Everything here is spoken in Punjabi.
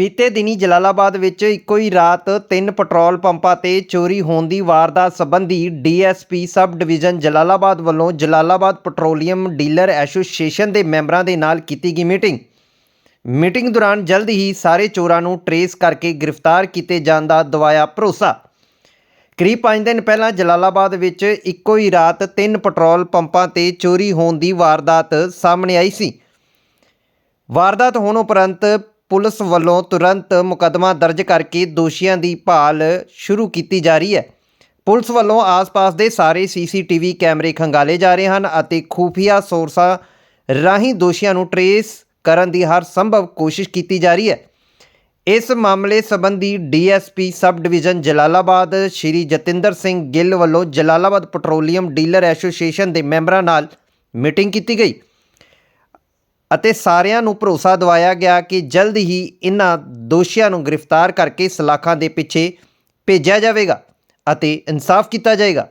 ਬੀਤੇ ਦਿਨੀ ਜਲਾਲਾਬਾਦ ਵਿੱਚ ਇੱਕੋ ਹੀ ਰਾਤ ਤਿੰਨ ਪੈਟਰੋਲ ਪੰਪਾਂ ਤੇ ਚੋਰੀ ਹੋਣ ਦੀ ਵਾਰਦਾਤ ਸੰਬੰਧੀ ਡੀਐਸਪੀ ਸਬ ਡਿਵੀਜ਼ਨ ਜਲਾਲਾਬਾਦ ਵੱਲੋਂ ਜਲਾਲਾਬਾਦ ਪੈਟਰੋਲੀਅਮ ਡੀਲਰ ਐਸੋਸੀਏਸ਼ਨ ਦੇ ਮੈਂਬਰਾਂ ਦੇ ਨਾਲ ਕੀਤੀ ਗਈ ਮੀਟਿੰਗ। ਮੀਟਿੰਗ ਦੌਰਾਨ ਜਲਦ ਹੀ ਸਾਰੇ ਚੋਰਾਂ ਨੂੰ ਟਰੇਸ ਕਰਕੇ ਗ੍ਰਿਫਤਾਰ ਕੀਤੇ ਜਾਣ ਦਾ ਦਵਾਇਆ ਭਰੋਸਾ। ਕਰੀਬ 5 ਦਿਨ ਪਹਿਲਾਂ ਜਲਾਲਾਬਾਦ ਵਿੱਚ ਇੱਕੋ ਹੀ ਰਾਤ ਤਿੰਨ ਪੈਟਰੋਲ ਪੰਪਾਂ ਤੇ ਚੋਰੀ ਹੋਣ ਦੀ ਵਾਰਦਾਤ ਸਾਹਮਣੇ ਆਈ ਸੀ। ਵਾਰਦਾਤ ਹੋਣ ਉਪਰੰਤ ਪੁਲਿਸ ਵੱਲੋਂ ਤੁਰੰਤ ਮੁਕੱਦਮਾ ਦਰਜ ਕਰਕੇ ਦੋਸ਼ੀਆਂ ਦੀ ਭਾਲ ਸ਼ੁਰੂ ਕੀਤੀ ਜਾ ਰਹੀ ਹੈ। ਪੁਲਿਸ ਵੱਲੋਂ ਆਸ-ਪਾਸ ਦੇ ਸਾਰੇ ਸੀਸੀਟੀਵੀ ਕੈਮਰੇ ਖੰਗਾਲੇ ਜਾ ਰਹੇ ਹਨ ਅਤੇ ਖੂਫੀਆ ਸੋਰਸਾਂ ਰਾਹੀਂ ਦੋਸ਼ੀਆਂ ਨੂੰ ਟਰੇਸ ਕਰਨ ਦੀ ਹਰ ਸੰਭਵ ਕੋਸ਼ਿਸ਼ ਕੀਤੀ ਜਾ ਰਹੀ ਹੈ। ਇਸ ਮਾਮਲੇ ਸੰਬੰਧੀ DSP sub division Jalalabad Shri Jatinder Singh Gill ਵੱਲੋਂ ਜਲਾਲਾਬਾਦ ਪੈਟਰੋਲੀਅਮ ਡੀਲਰ ਐਸੋਸੀਏਸ਼ਨ ਦੇ ਮੈਂਬਰਾਂ ਨਾਲ ਮੀਟਿੰਗ ਕੀਤੀ ਗਈ। ਅਤੇ ਸਾਰਿਆਂ ਨੂੰ ਭਰੋਸਾ ਦਿਵਾਇਆ ਗਿਆ ਕਿ ਜਲਦ ਹੀ ਇਹਨਾਂ ਦੋਸ਼ੀਆਂ ਨੂੰ ਗ੍ਰਿਫਤਾਰ ਕਰਕੇ ਸਲਾਖਾਂ ਦੇ ਪਿੱਛੇ ਭੇਜਿਆ ਜਾਵੇਗਾ ਅਤੇ ਇਨਸਾਫ ਕੀਤਾ ਜਾਏਗਾ।